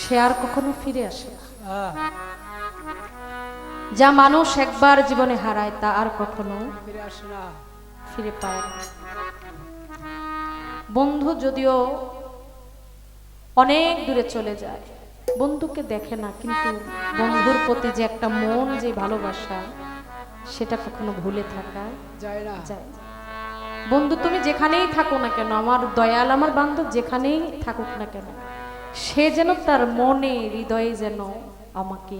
সে আর কখনো ফিরে আসে না। যা মানুষ একবার জীবনে হারায় তা আর কখনো ফিরে আসে না। ফিরে পায় না। বন্ধু যদিও অনেক দূরে চলে যায় বন্ধুকে দেখে না কিন্তু বন্ধুর প্রতি যে একটা মন যে ভালোবাসা সেটা কখনো ভুলে থাকা যায় না। যায় বন্ধু তুমি যেখানেই থাকো না কেন আমার দয়াল আমার বান্ধব যেখানেই থাকুক না কেন সে যেন তার মনে হৃদয়ে যেন আমাকে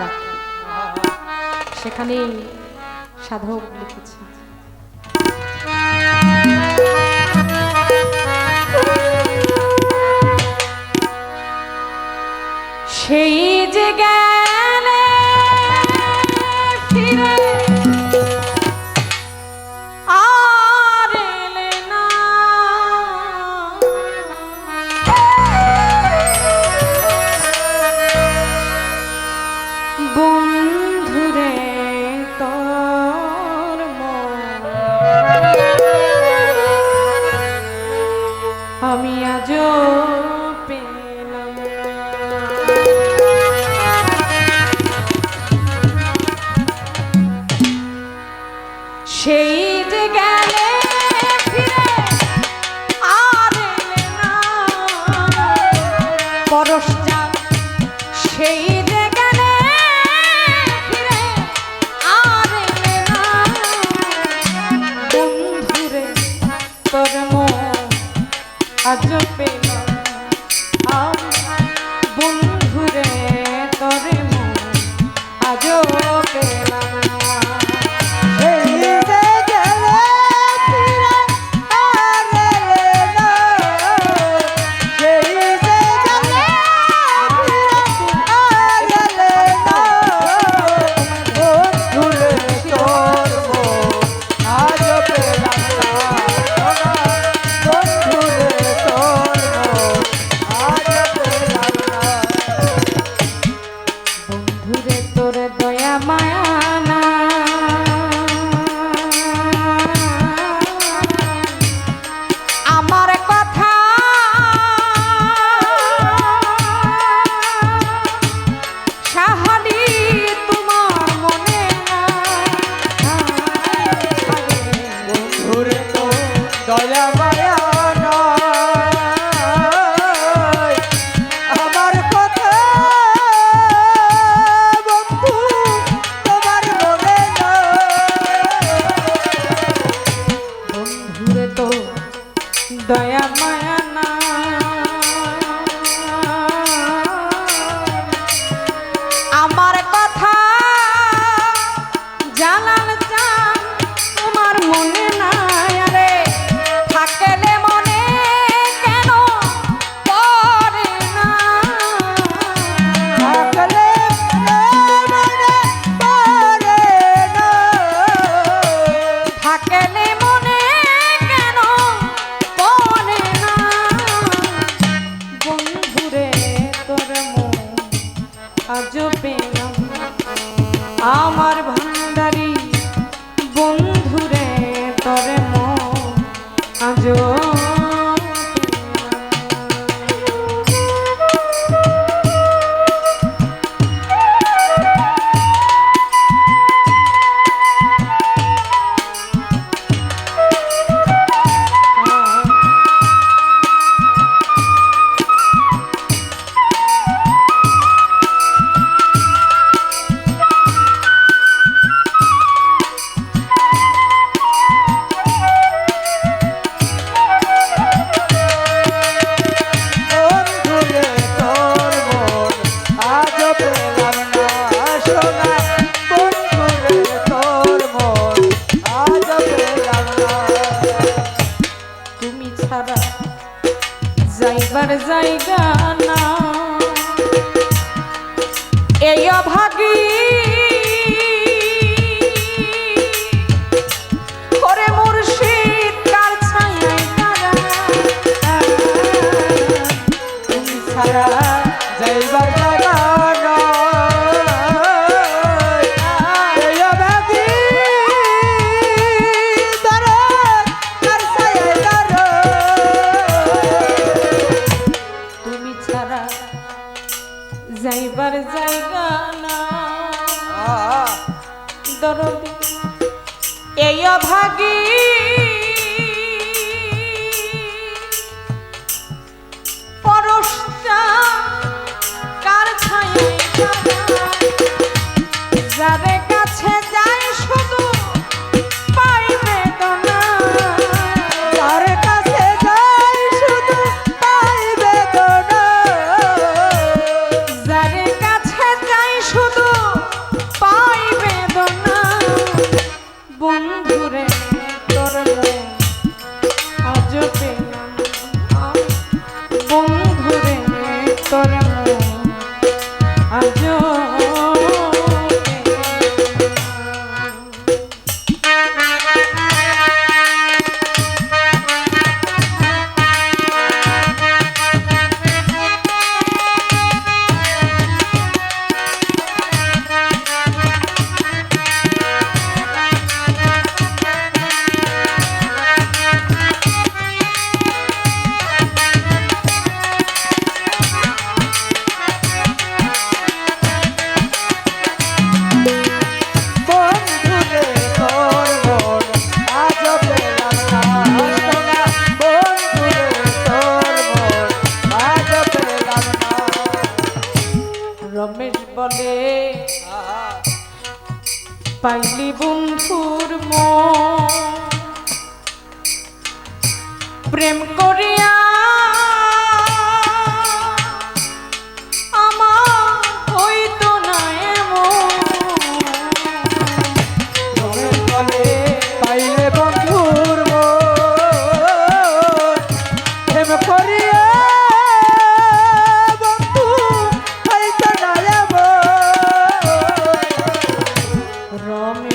রাখে। সেখানেই সাধক লিখেছে। বন্ধুরে। পেলাম আমার ভান্ডার যাবে কাছে যায় শুধু পাইবে তো না। কাছে যায় শুধু পাইবে তো না। কাছে যায় শুধু পাইবে তো না। বন্ধুরে, তোর আজ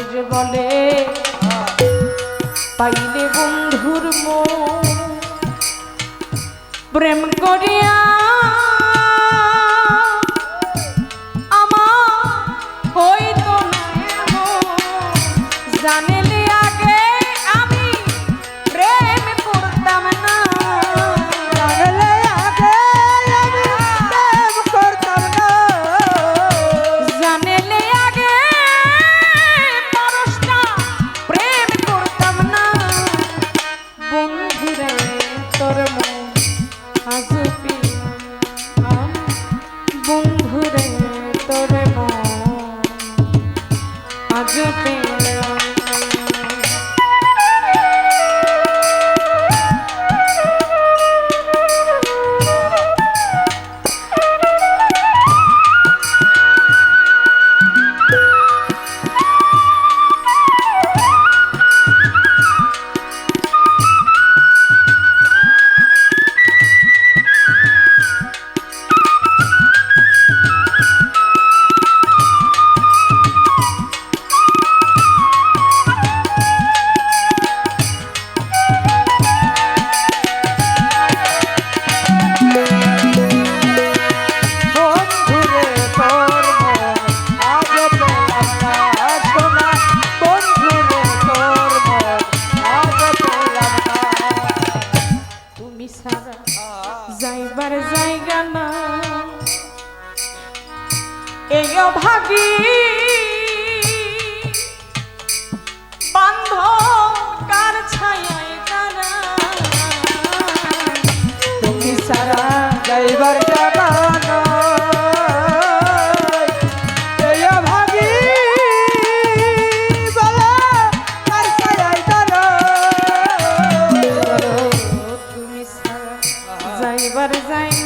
মনের বলে পাইলে বন্ধুর প্রেম করিয়া চুপে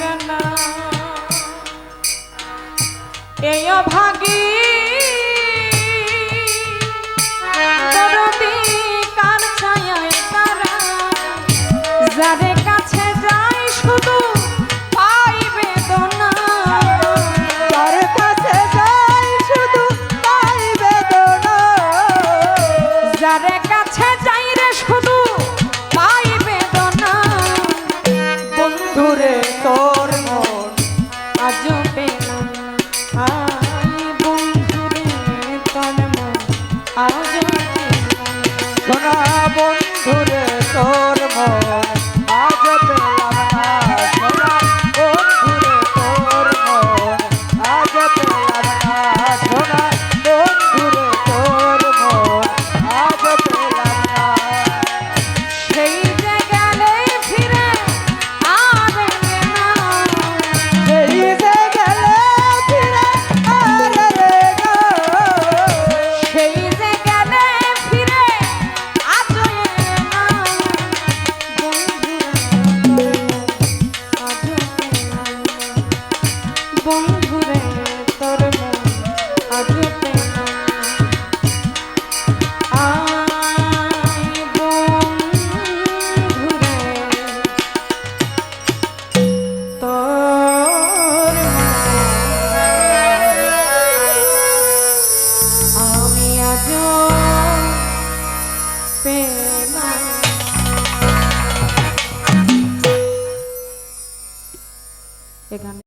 পাইবে না এই ভাগী যারে কাছে যাই শুধু পাই বেদনা। যার কাছে যাই শুধু পাই বেদনা। যারে